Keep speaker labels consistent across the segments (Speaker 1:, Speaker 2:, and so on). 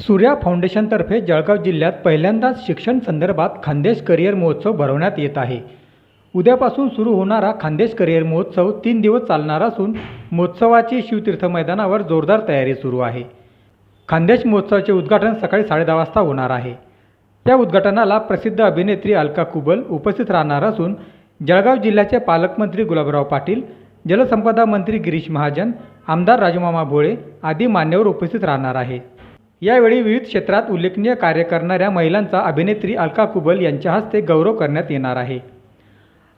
Speaker 1: सूर्या फाउंडेशनतर्फे जळगाव जिल्ह्यात पहिल्यांदाच शिक्षण संदर्भात खानदेश करिअर महोत्सव भरवण्यात येत आहे. उद्यापासून सुरू होणारा खानदेश करिअर महोत्सव तीन दिवस चालणार असून महोत्सवाची शिवतीर्थ मैदानावर जोरदार तयारी सुरू आहे. खानदेश महोत्सवाचे उद्घाटन सकाळी साडेदहा वाजता होणार आहे. त्या उद्घाटनाला प्रसिद्ध अभिनेत्री अलका कुबल उपस्थित राहणार असून जळगाव जिल्ह्याचे पालकमंत्री गुलाबराव पाटील जलसंपदा मंत्री गिरीश महाजन आमदार राजमामा भोळे आदी मान्यवर उपस्थित राहणार आहे यावेळी विविध क्षेत्रात उल्लेखनीय कार्य करणाऱ्या महिलांचा अभिनेत्री अलका कुबल यांच्या हस्ते गौरव करण्यात येणार आहे.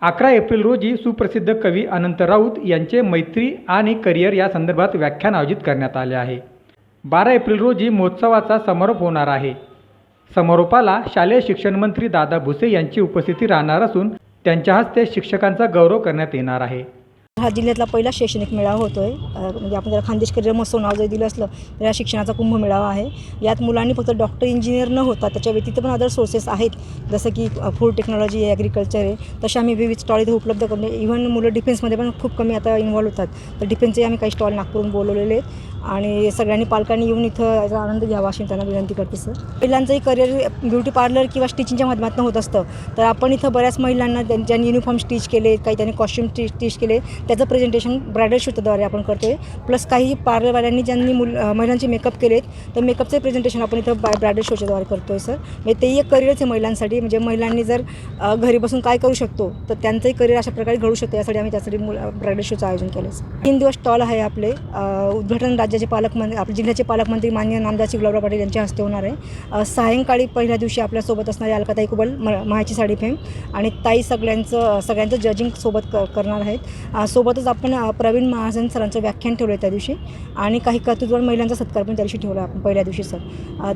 Speaker 1: अकरा एप्रिल रोजी सुप्रसिद्ध कवी अनंत राऊत यांचे मैत्री आणि करिअर या संदर्भात व्याख्यान आयोजित करण्यात आले आहे. बारा एप्रिल रोजी महोत्सवाचा समारोप होणार आहे. समारोपाला शालेय शिक्षण मंत्री दादा भुसे यांची उपस्थिती राहणार असून त्यांच्या हस्ते शिक्षकांचा गौरव करण्यात येणार आहे.
Speaker 2: हा जिल्ह्यातला पहिला शैक्षणिक मेळावा होतो आहे म्हणजे आपण त्याला खानदेश करिअर महोत्सव नाव जरी दिलं असलं तर या शिक्षणाचा कुंभ मेळावा आहे. यात मुलांनी फक्त डॉक्टर इंजिनियर न होता त्याच्या व्यतिरिक्त पण अदर सोर्सेस आहेत. जसं की फूड टेक्नॉलॉजी आहे ॲग्रिकल्चर आहे. तसे आम्ही विविध स्टॉल इथे उपलब्ध करून इव्हन मुलं डिफेन्समध्ये पण खूप कमी आता इन्व्हॉल्व होतात. तर डिफेन्सचे आम्ही काही स्टॉल नागपूरून बोलवलेले आहेत. आणि सगळ्यांनी पालकांनी येऊन इथं याचा आनंद घ्यावा अशी त्यांना विनंती करते सर महिलांचंही करिअर ब्युटी पार्लर किंवा स्टिचिंगच्या माध्यमातून होत असतं. तर आपण इथं बऱ्याच महिलांना ज्यांनी युनिफॉर्म स्टिच केले काही त्यांनी कॉस्ट्युम स्टिच स्टिच केले त्याचं प्रेझेंटेशन ब्रायडल शूटद्वारे आपण करतो आहे प्लस काही पार्लरवाल्यांनी ज्यांनी मुल महिलांचे मेकअप केलेत तर मेकअपचे प्रेझेंटेशन आपण इथं बाय ब्रायडल शोच्याद्वारे करतो आहे सर म्हणजे तेही एक करिअरच आहे महिलांसाठी. म्हणजे महिलांनी जर घरी बसून काय करू शकतो तर त्यांचंही करिअर अशा प्रकारे घडू शकतो. यासाठी आम्ही त्यासाठी मुल ब्रायडल शोचं आयोजन केलं आहे सर. तीन दिवस स्टॉल आहे आपले. उद्घाटन राज्य राज्याचे पालकमंत्री आपले जिल्ह्याचे पालकमंत्री मान्य नामदार गुलाबराव पाटील यांच्या हस्ते होणार आहे. सायंकाळी पहिल्या दिवशी आपल्यासोबत असणारे अलकाताई कुबल म महाची साडी फेम आणि ताई सगळ्यांचं सगळ्यांचं जजिंग सोबत क करणार आहेत. सोबतच आपण प्रवीण महाजन सरांचं व्याख्यान ठेवलं आहे त्या दिवशी आणि काही कर्तृत्ववान महिलांचा सत्कार पण त्या दिवशी ठेवला आपण पहिल्या दिवशी सर.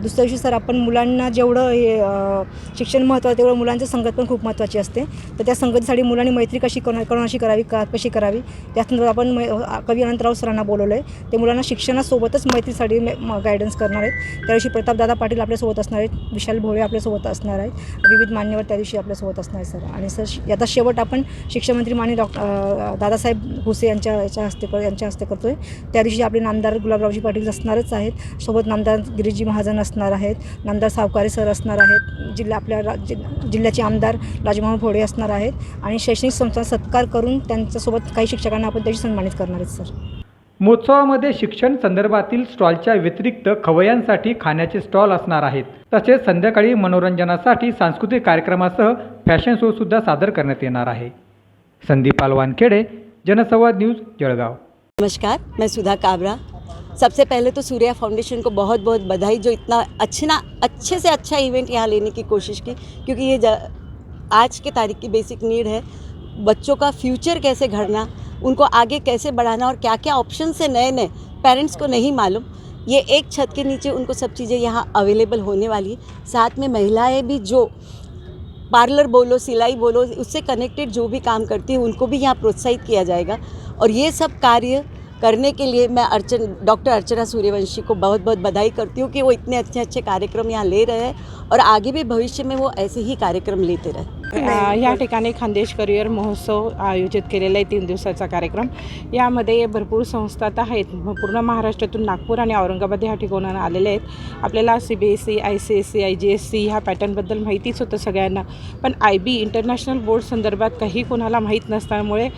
Speaker 2: दुसऱ्या दिवशी सर आपण मुलांना जेवढं हे शिक्षण महत्त्वाचं तेवढं मुलांचं संगत पण खूप महत्त्वाची असते. तर त्या संगतीसाठी मुलांनी मैत्री कशी कोणा कोणाशी करावी का कशी करावी? त्या संदर्भात आपण मै- कवी अनंतराव सरांना बोलवलं आहे ते मुलांना शिक्षणासोबतच मैत्रीसाठी गायडन्स करणार आहेत. त्या दिवशी प्रतापदादा पाटील आपल्यासोबत असणार आहेत. विशाल भोळे आपल्यासोबत असणार आहेत. विविध मान्यवर त्या दिवशी आपल्यासोबत असणार आहे सर. आणि सर याचा शेवट आपण शिक्षणमंत्री माने डॉक्टर दादासाहेब भुसे यांच्या याच्या हस्ते कर यांच्या हस्ते करतो आहे त्या दिवशी आपले नामदार गुलाबरावजी पाटील असणारच आहेत. सोबत नामदार गिरीजी महाजन असणार आहेत. नामदार सावकारे सर असणार आहेत. जिल्हा आपल्या रा जि जिल्ह्याचे आमदार राजमोहन भोळे असणार आहेत. आणि शैक्षणिक संस्था सत्कार करून त्यांच्यासोबत काही शिक्षकांना आपण त्याची सन्मानित करणार आहेत सर.
Speaker 1: महोत्सवामध्ये शिक्षण संदर्भातील स्टॉलच्या व्यतिरिक्त खवय्यांसाठी खाण्याचे स्टॉल असणार आहेत. तसेच संध्याकाळी मनोरंजनासाठी सांस्कृतिक कार्यक्रमासह फॅशन शो सुद्धा सादर करण्यात येणार आहे. संदीप अलवानखेडे जनसंवाद न्यूज जळगाव.
Speaker 3: नमस्कार मैं सुधा काबरा. सबसे पहले तो सूर्या फाउंडेशन को बहुत बहुत बधाई जो इतना अच्छा अच्छे से अच्छा इवेंट यहाँ लेने की कोशिश की क्योंकि ये ज- आज के तारीख की बेसिक नीड है. बच्चों का फ्यूचर कैसे घड़ना उनको आगे कैसे बढ़ाना और क्या क्या ऑप्शन है नए नए पेरेंट्स को नहीं मालूम। ये एक छत के नीचे उनको सब चीज़ें यहाँ अवेलेबल होने वाली है। साथ में महिलाएँ भी जो पार्लर बोलो, सिलाई बोलो, उससे कनेक्टेड जो भी काम करती है, उनको भी यहाँ प्रोत्साहित किया जाएगा। और ये सब कार्य करने के लिए मैं अर्चन डॉक्टर अर्चना सूर्यवंशी को बहुत बहुत बधाई करती हूँ कि वो इतने अच्छे अच्छे कार्यक्रम यहाँ ले रहे हैं और आगे भी भविष्य में वो ऐसे ही कार्यक्रम लेते रहे।
Speaker 4: या ठिकाणी खानदेश करिअर महोत्सव आयोजित केलेला आहे तीन दिवसाचा कार्यक्रम. यामध्ये भरपूर संस्था तर आहेत. पूर्ण महाराष्ट्रातून नागपूर आणि औरंगाबाद ह्या ठिकाणाहून आलेले आहेत. आपल्याला C B S C I C S C I G S C ह्या पॅटर्नबद्दल माहितीच होतं सगळ्यांना. पण आय बी इंटरनॅशनल बोर्ड संदर्भात काही कोणाला माहीत नसल्यामुळे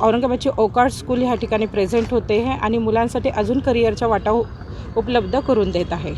Speaker 4: औरंगाबादची ओकार्ड स्कूल ह्या ठिकाणी प्रेझेंट होते आहे आणि मुलांसाठी अजून करिअरच्या वाटा उपलब्ध करून देत आहे.